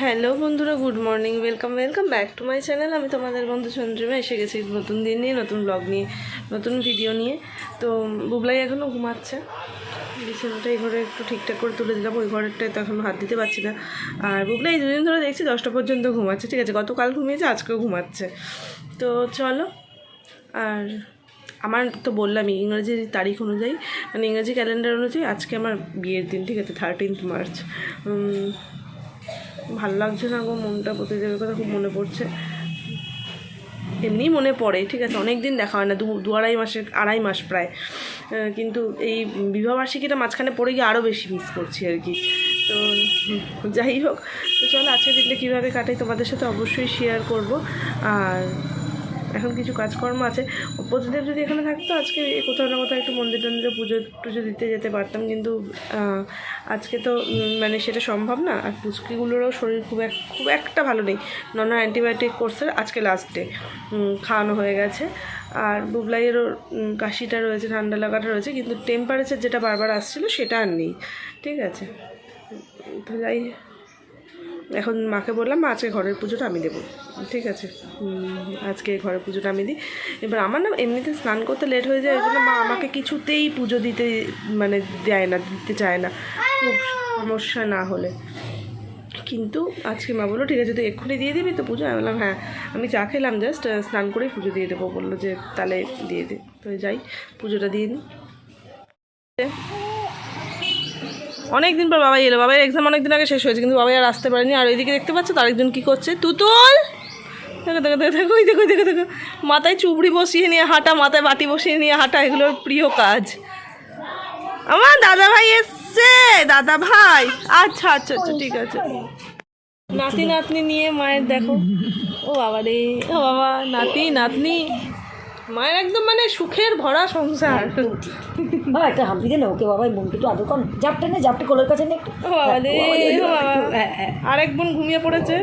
Hello বন্ধুরা, good morning, welcome welcome back to my channel. আমি তোমাদের বন্ধু চন্দ্রিমা এসে গেছি নতুন দিন নিয়ে, নতুন ব্লগ নিয়ে, নতুন ভিডিও নিয়ে। তো বুবলাই এখনও ঘুমাচ্ছে। বিছানাটা এই ঘরে একটু ঠিকঠাক করে তুলে দিলাম, ওই ঘরেরটায় তো এখনও হাত দিতে পারছি না। আর বুবলাই দুদিন ধরে দেখছি দশটা পর্যন্ত ঘুমাচ্ছে, ঠিক আছে? গতকাল ঘুমিয়েছে, আজকেও ঘুমাচ্ছে। তো চলো, আর আমার তো বললামই, ইংরেজির তারিখ অনুযায়ী মানে ইংরেজি ক্যালেন্ডার অনুযায়ী আজকে আমার বিয়ের দিন, ঠিক আছে? থার্টিন্থ মার্চ ভালো লাগছে না গো, মনটা প্রতিদেবের কথা খুব মনে পড়ছে। এমনি মনে পড়ে, ঠিক আছে অনেক দিন দেখা হয় না, দু দু আড়াই মাসের আড়াই মাস প্রায়। কিন্তু এই বিবাহবার্ষিকীটা মাঝখানে পড়ে গিয়ে আরও বেশি মিস করছি আর কি। তো, যাই হোক, তো চলো আজকের দিনটা কীভাবে কাটাই তোমাদের সাথে অবশ্যই শেয়ার করব। আর এখন কিছু কাজকর্ম আছে। প্রতিদেব যদি এখানে থাকতো, আজকে কোথাও না কোথাও একটু মন্দির টন্দিরে পুজো, টুজো দিতে যেতে পারতাম। কিন্তু আজকে তো মানে সেটা সম্ভব না। আর পুচকিগুলোরও শরীর খুব এক, খুব একটা ভালো নেই। নর্মাল অ্যান্টিবায়োটিক কোর্সের আজকে লাস্ট ডে খাওয়ানো হয়ে গেছে। আর বুবলাইয়েরও কাশিটা রয়েছে, ঠান্ডা লাগাটা রয়েছে, কিন্তু টেম্পারেচার যেটা বারবার আসছিল, সেটা আর নেই। ঠিক আছে? তো যাই। এখন মাকে বললাম, মা, আজকে ঘরের পুজোটা আমি দেবো। ঠিক আছে। আজকে ঘরের পুজোটা আমি দিই। এবার আমার না এমনিতে স্নান করতে লেট হয়ে যায় ওই জন্য মা আমাকে কিছুতেই পুজো দিতে মানে দেয় না, দিতে চায় না। খুব সমস্যা না হলে। কিন্তু আজকে মা বলল, ঠিক আছে, তুই এক্ষুনি দিয়ে দিবি তো পুজো? আমি বললাম হ্যাঁ। আমি চা খেলাম জাস্ট স্নান করেই পুজো দিয়ে দেবো। বলল যে, তাহলে দিয়ে দে। তো যাই, পুজোটা দিয়ে নিই অনেক দিন পর বাবা এলো। বাবার এক্সাম অনেক দিন আগে শেষ হয়েছে, কিন্তু বাবাই আর আসতে পারেনি। আর ওইদিকে দেখতে পাচ্ছ তো আরেকজন কী করছে? তুতুল! দেখো দেখো দেখো দেখো, ওই দেখো দেখো দেখো। মাথায় চুবড়ি বসিয়ে নিয়ে হাঁটা, মাথায় বাটি বসিয়ে নিয়ে হাঁটা, এগুলোর প্রিয় কাজ। আমার দাদা ভাই এসছে! দাদা ভাই আচ্ছা আচ্ছা আচ্ছা ঠিক আছে। নাতি নাতনি নিয়ে মায়ের দেখো। ও বাবা রে ও বাবা নাতি নাতনি মায়ের একদম মানে সুখের ভরা সংসার। বাবা একটা হাম্পি দে না ওকে বাবা বোনকে একটু আদর কর। না। জাপটা নে জাপটা কোলের কাছে নে একটু। বাবা হ্যাঁ হ্যাঁ আরেক বোন ঘুমিয়ে পড়েছে।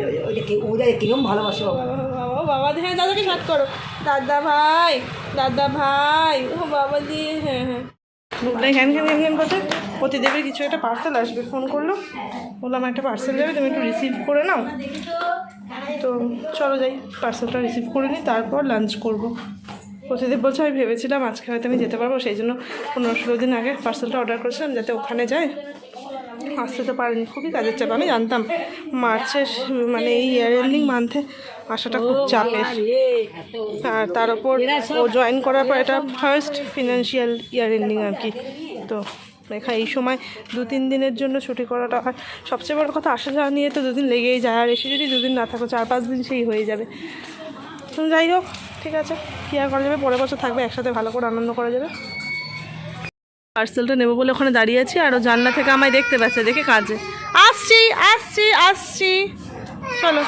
ওদের কিরম ভালোবাসে বাবা। বাবা বাবা হ্যাঁ দাদাকে সাথ করো। দাদা ভাই দাদা ভাই ও বাবা দিয়ে হ্যাঁ হ্যাঁ। হ্যান হ্যান হ্যান হ্যান করছে। প্রতিদেবের কিছু একটা পার্সেল আসবে ফোন করল। বললাম একটা পার্সেল যাবে তুমি একটু রিসিভ করে নাও। তো চলো যাই পার্সেলটা রিসিভ করে নিই তারপর লাঞ্চ করব। প্রতিদেব বলছে আমি ভেবেছিলাম আজকে হয়তো আমি যেতে পারব সেই জন্য পনেরো ষোলো দিন আগে পার্সেলটা অর্ডার করেছিলাম যাতে ওখানে যায়। আসতে তো পারেনি খুবই কাজের চাপ আমি জানতাম মার্চের মানে এই ইয়ার এন্ডিং মান্থে আসাটা খুব চাপের। আর তার উপর ও জয়েন করার পর এটা ফার্স্ট ফিনান্সিয়াল ইয়ার এন্ডিং আর কি। তো এখানে এই সময় দু তিন দিনের জন্য ছুটি করাটা হয়। সবচেয়ে বড় কথা আসা যাওয়া নিয়ে তো দুদিন লেগেই যায় আর এসে যদি দুদিন না থাকো চার পাঁচ দিন সেই হয়ে যাবে। তো যাই হোক ঠিক আছে, কী আর করা যাবে? পরের বছর থাকবে, একসাথে ভালো করে আনন্দ করা যাবে। পার্সেলটা নেব বলে ওখানে দাঁড়িয়ে আছি, আর ও জানলা থেকে আমায় দেখতে পাচ্ছে, দেখে কাজে আসছি আসছি আসছি। চলো।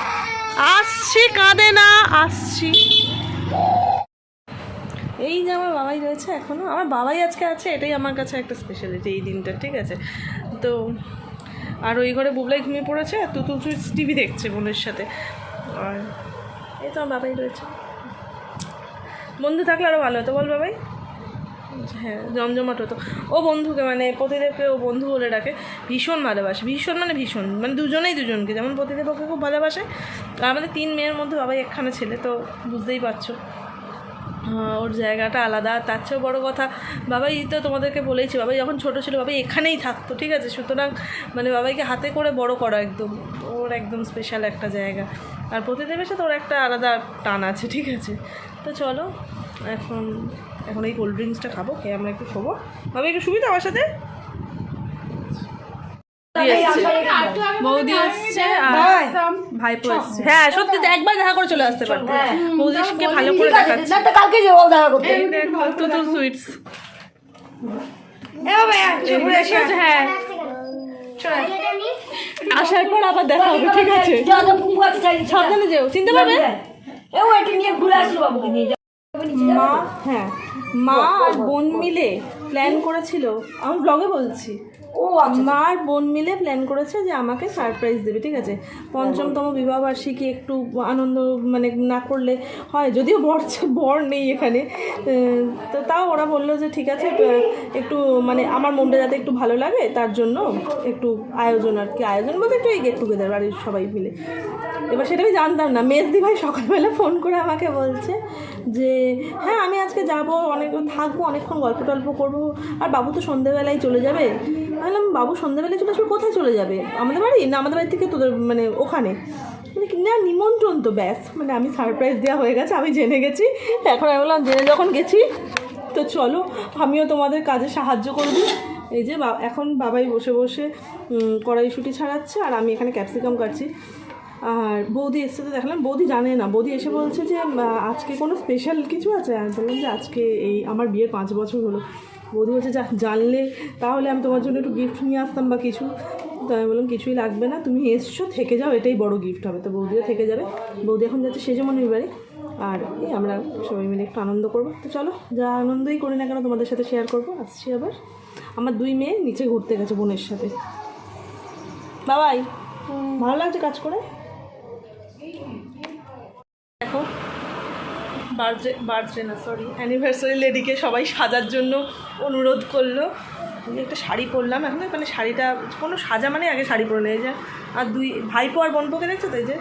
আসছি, কাঁদে না, আসছি। এই যে আমার বাবাই রয়েছে এখনও আমার বাবাই আজকে আছে, এটাই আমার কাছে একটা স্পেশালিটি এই দিনটা, ঠিক আছে? তো, আর ওই ঘরে বুবলাই ঘুমিয়ে পড়েছে, আর তুতু টিভি দেখছে বোনের সাথে। আর এই তো আমার বাবাই রয়েছে। বন্ধু থাকলে আরও ভালো হতো, বল বাবাই। হ্যাঁ জমজমাট হতো। ও বন্ধুকে মানে প্রতিদেবকে ও বন্ধু বলে ডাকে, ভীষণ ভালোবাসে, ভীষণ মানে ভীষণ মানে দুজনেই দুজনকে, যেমন প্রতিদেব ওকে খুব ভালোবাসে, আর আমাদের তিন মেয়ের মধ্যে বাবাই একখানা ছেলে, তো বুঝতেই পারছ। ওর জায়গাটা আলাদা তার চেয়েও বড়ো কথা, বাবাই তো তোমাদেরকে বলেইছি, বাবাই যখন ছোটো ছিল, বাবাই এখানেই থাকতো, ঠিক আছে? সুতরাং মানে বাবাইকে হাতে করে বড় করা একদম, ওর একদম স্পেশাল একটা জায়গা। আর প্রতিদেবের সাথে ওর একটা আলাদা টান আছে, ঠিক আছে? তো চলো এখন এখন এই কোল্ড ড্রিঙ্কসটা খাব খেয়ে আমরা একটু শোবো। বাবা একটু সুবিধা আমার সাথে? বৌদি এসছে ভাইপো এসছে হ্যাঁ সত্যি তো একবার দেখা করে চলে আসতে পারতে। বৌদিকে ভালো করে দেখাচ্ছে। কালকে যে দেখা করতে। এই দেখো তুতু সুইটস হ্যাঁ। আসার পর আবার দেখা হবে ঠিক আছে। সাবধানে যেও। চিনতে পারবে? নিয়ে ঘুরে মা হ্যাঁ মা আর বোন মিলে প্ল্যান করেছিল। আমি ব্লগে বলছি। ও মা আর বোন মিলে প্ল্যান করেছে যে আমাকে সারপ্রাইজ দেবে, ঠিক আছে? পঞ্চমতম বিবাহবার্ষিকী একটু আনন্দ মানে না করলে হয়, যদিও বর বর নেই এখানে তো তাও ওরা বলল যে ঠিক আছে একটু মানে আমার মনটা যাতে একটু ভালো লাগে, তার জন্য একটু আয়োজন আর কি, আয়োজন বলতে একটু এই গেট টুগেদার বাড়ির সবাই মিলে। এবার সেটা আমি জানতাম না, মেজদি ভাই সকালবেলা ফোন করে আমাকে বলছে যে হ্যাঁ আমি আজকে যাব অনেক থাকব, অনেকক্ষণ গল্প টল্প করব, আর বাবু তো সন্ধেবেলায় চলে যাবে। আমি বললাম বাবু সন্ধেবেলায় চলে আসবে, কোথায় চলে যাবে? আমাদের বাড়ি? না, আমাদের বাড়ি থেকে তোদের মানে ওখানে। মানে না, নিমন্ত্রণ তো, ব্যাস। মানে আমি সারপ্রাইজ দেওয়া হয়ে গেছে, আমি জেনে গেছি। এখন আমি বললাম, জেনে যখন গেছি, তো চলো, আমিও তোমাদের কাজে সাহায্য করব এই যে এখন বাবাই বসে বসে কড়াইশুঁটি ছাড়াচ্ছে, আর আমি এখানে ক্যাপসিকাম কাটছি। আর বৌদি এসছে তো দেখলাম, বৌদি জানে না। বৌদি এসে বলছে যে আজকে কোনো স্পেশাল কিছু আছে? আর বললাম যে, আজকে এই, আমার বিয়ের পাঁচ বছর হলো। বৌদি বলছে, যা, জানলে তাহলে আমি তোমার জন্য একটু গিফট নিয়ে আসতাম বা কিছু। তো আমি বললাম, কিছুই লাগবে না, তুমি এসছো, থেকে যাও, এটাই বড় গিফট হবে। তো বৌদিও থেকে যাবে। বৌদি এখন যাচ্ছে সেজমনির বাড়ি আর এই আমরা সবাই মিলে একটু আনন্দ করব। তো চলো, যা আনন্দই করি না কেন তোমাদের সাথে শেয়ার করব। আসছি আবার। আমার দুই মেয়ে নিচে ঘুরতে গেছে বোনের সাথে। বাবাই, ভালো লাগছে কাজ করে দেখো বার্থডে বার্থডে না সরি অ্যানিভার্সারি লেডিকে সবাই সাজার জন্য অনুরোধ করল। আমি একটা শাড়ি পরলাম, এখন মানে শাড়িটা, কোনো সাজা মানে আগে শাড়ি পরে নেই যে, আর দুই, ভাইপো আর বোনপোকে দেখছ তো, এই যে?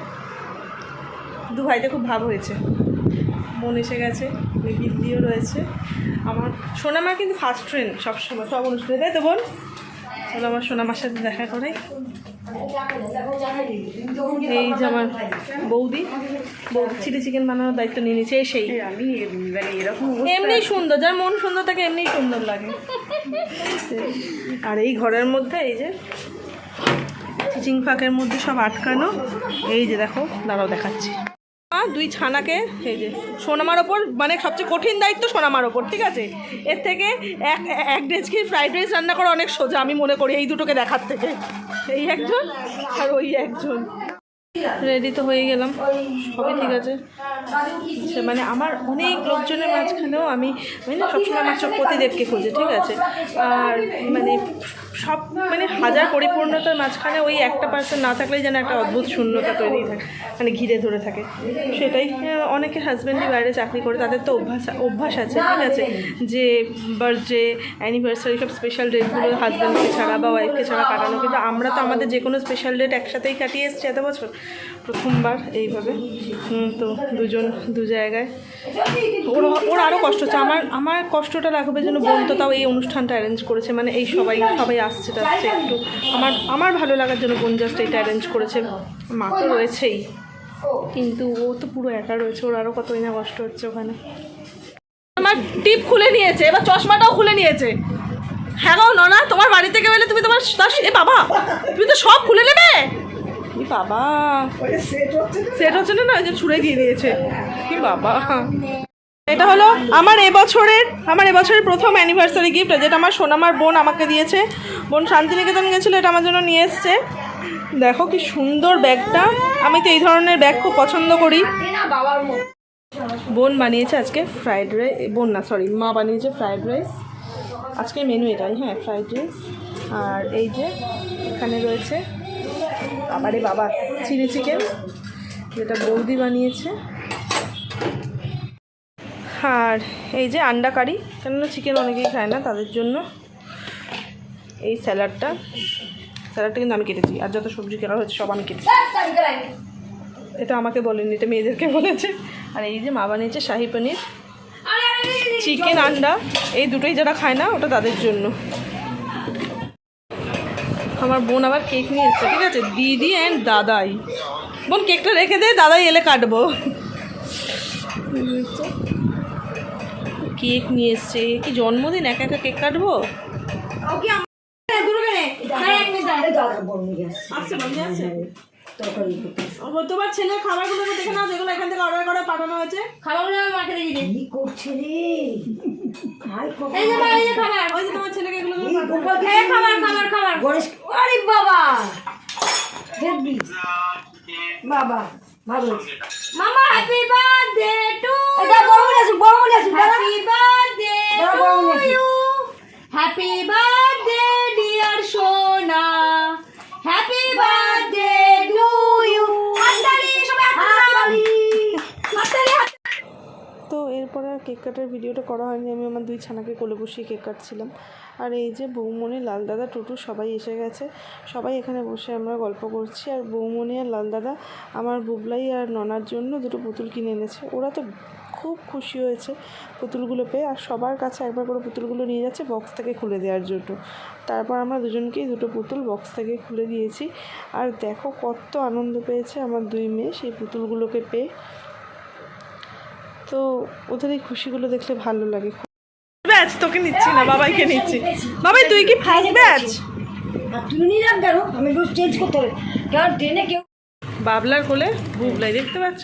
দু ভাইতে খুব ভাব হয়েছে। মন এসে গেছে দিদিও রয়েছে। আমার সোনামা কিন্তু ফার্স্ট ট্রেন সবসময়, সব অনুষ্ঠানে, তাই তো বোন? চলো আমার সোনামার সাথে দেখা করাই। এই যে আমার বৌদি বৌদি চিলি চিকেন বানানোর দায়িত্ব নিয়ে নিচ্ছে সেই আমি মানে এরকম এমনি সুন্দর যার মন সুন্দর থাকে এমনি সুন্দর লাগে। আর এই ঘরের মধ্যে এই যে চিচিং ফাঁকের মধ্যে সব আটকানো এই যে দেখো দাঁড়াও দেখাচ্ছি। দুই ছানাকে এই যে সোনামার ওপর মানে সবচেয়ে কঠিন দায়িত্ব সোনামার ওপর ঠিক আছে? এর থেকে এক এক ডেজকি ফ্রাইড রাইস রান্না করা অনেক সোজা আমি মনে করি এই দুটোকে দেখার থেকে। এই একজন আর ওই একজন। রেডি তো হয়ে গেলাম। সবই ঠিক আছে। মানে আমার অনেক লোকজনের মাঝখানেও আমি মানে সবসময় আমার চোখ প্রতিদেবকে খুঁজে, ঠিক আছে? আর মানে সব মানে হাজার পরিপূর্ণতার মাঝখানে ওই একটা পার্সন না থাকলেই যেন একটা অদ্ভুত শূন্যতা তৈরি থাকে মানে ঘিরে ধরে থাকে। সেটাই অনেকের অনেকে হাজব্যান্ডই বাইরে চাকরি করে, তাদের তো অভ্যাস অভ্যাস আছে, ঠিক আছে? যে বার্থডে অ্যানিভার্সারি সব স্পেশাল ডেটগুলো হাজব্যান্ডকে ছাড়া বা ওয়াইফকে ছাড়া কাটানো। কিন্তু আমরা তো আমাদের যে কোনো স্পেশাল ডেট একসাথেই কাটিয়ে এসছি এত বছর। প্রথমবার এইভাবে। তো দুজন দু জায়গায়। ওর ওর আরও কষ্ট হচ্ছে। আমার আমার কষ্টটা লাগবে যেন বোন তো তাও এই অনুষ্ঠানটা অ্যারেঞ্জ করেছে। মানে এই সবাই সবাই আসছে টাসছে একটু। আমার আমার ভালো লাগার জন্য বোন জাস্ট এটা অ্যারেঞ্জ করেছে। মা তো রয়েছেই। কিন্তু ও তো পুরো একা রয়েছে। ওর আরও কতই না কষ্ট হচ্ছে ওখানে। আমার টিপ খুলে নিয়েছে। এবার চশমাটাও খুলে নিয়েছে। হ্যাঁ গো, ননা, তোমার বাড়ি থেকে গেলে তুমি তোমার, এ বাবা, তুমি তো সব খুলে নেবে? বাবা। সেট হচ্ছে না ওই যে ছুঁড়ে দিয়ে দিয়েছে। কি বাবা। এটা হলো আমার এবছরের আমার এবছরের প্রথম অ্যানিভার্সারি গিফট যেটা আমার সোনামার বোন আমাকে দিয়েছে। বোন শান্তিনিকেতন গেছিল, এটা আমার জন্য নিয়ে এসছে। দেখো কি সুন্দর ব্যাগটা। আমি তো এই ধরনের ব্যাগ খুব পছন্দ করি। বোন বানিয়েছে আজকে ফ্রাইড রাইস বোন না সরি মা বানিয়েছে ফ্রাইড রাইস আজকে মেনু এটাই হ্যাঁ ফ্রাইড রাইস আর এই যে এখানে রয়েছে আবারে বাবা চিলি চিকেন যেটা বৌদি বানিয়েছে। আর এই যে আন্ডা কারি কেননা চিকেন অনেকেই খায় না তাদের জন্য। এই স্যালাডটা স্যালাডটা কিন্তু আমি কেটেছি আর যত সবজি কেনা হয়েছে সব আমি কেটেছি। এটা আমাকে বলেনি এটা মেয়েদেরকে বলেছে। আর এই যে মা বানিয়েছে শাহি পনির চিকেন আন্ডা এই দুটোই যারা খায় না ওটা তাদের জন্য। আমার বোন আবার কেক নিয়ে এসছে ঠিক আছে? দিদি অ্যান্ড দাদাই। বোন কেকটা রেখে দে দাদাই এলে কাটবো। কেক নিয়ে এসছে কি জন্মদিন একা একা কেক কাটবো? আসছে? তোমার ছেলের খাবারগুলো দেখে নাও যেগুলো এখান থেকে অর্ডার করে পাঠানো হয়েছে। খাবারগুলো মাকে দিয়ে কি করছে রে? হাই খবর। এই যে মা এই যে খাবার। ওই যে তোমার ছেলেকে এগুলো এই খাবার খাবার খাবার। গণেশ আরে বাবা! বাবা ভালো। মামা হ্যাপি বার্থডে টু এটা বড় বড় হ্যাপি বার্থডে টু বড় আসুক ইউ হ্যাপি এরপরে আর কেক কাটার ভিডিওটা করা হয়নি, আমি আমার দুই ছানাকে কোলে বসিয়ে কেক কাটছিলাম। আর এই যে বৌমণি লাল দাদা টুটু সবাই এসে গেছে। সবাই এখানে বসে আমরা গল্প করছি। আর বৌমণি আর লাল দাদা আমার বুবলাই আর ননার জন্য দুটো পুতুল কিনে এনেছে। ওরা তো খুব খুশি হয়েছে পুতুলগুলো পেয়ে। আর সবার কাছে একবার করে পুতুলগুলো নিয়ে যাচ্ছে বক্স থেকে খুলে দেওয়ার জন্য। তারপর আমরা দুজনকেই দুটো পুতুল বক্স থেকে খুলে দিয়েছি। আর দেখো কত আনন্দ পেয়েছে আমার দুই মেয়ে সেই পুতুলগুলোকে পেয়ে। তো ওদের এই খুশিগুলো দেখলে ভালো লাগে। ব্যাচ তোকে নিচ্ছি না, বাবাইকে নিচ্ছি। বাবাই, তুই কি ফার্স্ট ব্যাচ তুমি নিয়ে যান কেন আমি চেঞ্জ করতে হবে কারণ ট্রেনে কেউ বাবলার কোলে বুবলাই দেখতে পাচ্ছ?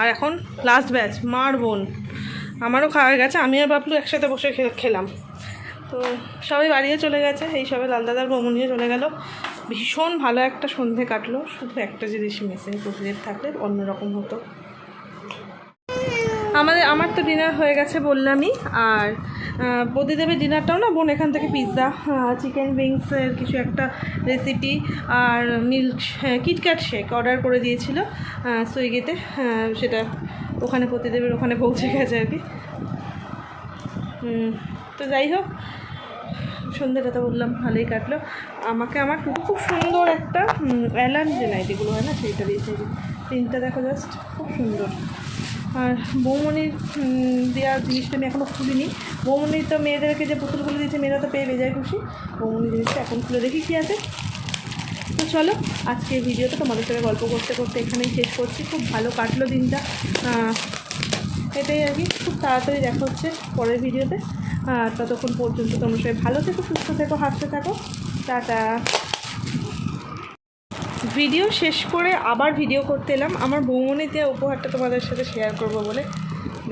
আর এখন লাস্ট ব্যাচ মার বোন। আমারও খাওয়া গেছে, আমি আর বাবলু একসাথে বসে খেলাম। তো সবাই বাড়িয়ে চলে গেছে, এই সবে লাল দাদার বমনিয়ে চলে গেল। ভীষণ ভালো একটা সন্ধে কাটলো, শুধু একটা জিনিস মিসিং প্রতিদিন থাকলে অন্যরকম হতো। আমাদের আমার তো ডিনার হয়ে গেছে বললামই আর আহ, প্রদীদেবের ডিনারটাও না বোন এখান থেকে পিৎজা চিকেন উইংসের কিছু একটা রেসিপি আর মিল্ক কিটক্যাট শেক অর্ডার করে দিয়েছিল সুইগিতে সেটা ওখানে প্রতিদেবের ওখানে পৌঁছে গেছে আর কি তো যাই হোক সন্ধ্যেটা তো বললাম ভালোই কাটলো আমাকে আমার খুব সুন্দর একটা অ্যালার্ম যে নাইটিগুলো হয় না সেইটা দিয়েছে। প্রিন্টটা দেখো জাস্ট খুব সুন্দর আর বৌমনির দেওয়ার জিনিসটা আমি এখনও খুলিনি। বৌমনি তো মেয়েদেরকে যে পুতুলগুলো দিয়েছে, মেয়েরা তো পেয়ে বেজায় খুশি। বৌমনি জিনিসটা এখন খুলে দেখি কী আছে। তো চলো আজকে ভিডিওটা তোমাদের সাথে গল্প করতে করতে এখানেই শেষ করছি। খুব ভালো কাটলো দিনটা। এটাই আর কি। খুব তাড়াতাড়ি দেখা হচ্ছে পরের ভিডিওতে। আর ততক্ষণ পর্যন্ত তোমরা সবাই ভালো থেকো, সুস্থ থেকো, হাসতে থাকো। টাটা। ভিডিও শেষ করে আবার ভিডিও করতে এলাম। আমার বৌমনি দেওয়া উপহারটা তোমাদের সাথে শেয়ার করব বলে।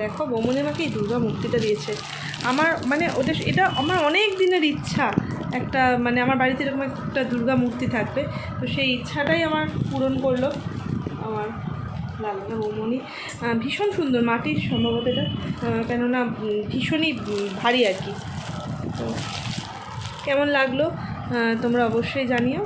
দেখো, বৌমনি আমাকে এই দুর্গা মূর্তিটা দিয়েছে। আমার মানে ওটা এটা আমার অনেক দিনের ইচ্ছা। একটা মানে আমার বাড়িতে এরকম একটা দুর্গা মূর্তি থাকবে। তো সেই ইচ্ছাটাই আমার পূরণ করল আমার লালদা বৌমনি। ভীষণ সুন্দর মাটির সম্ভবত এটা। কেননা ভীষণই ভারী আর কি। তো কেমন লাগল? তোমরা অবশ্যই জানিও।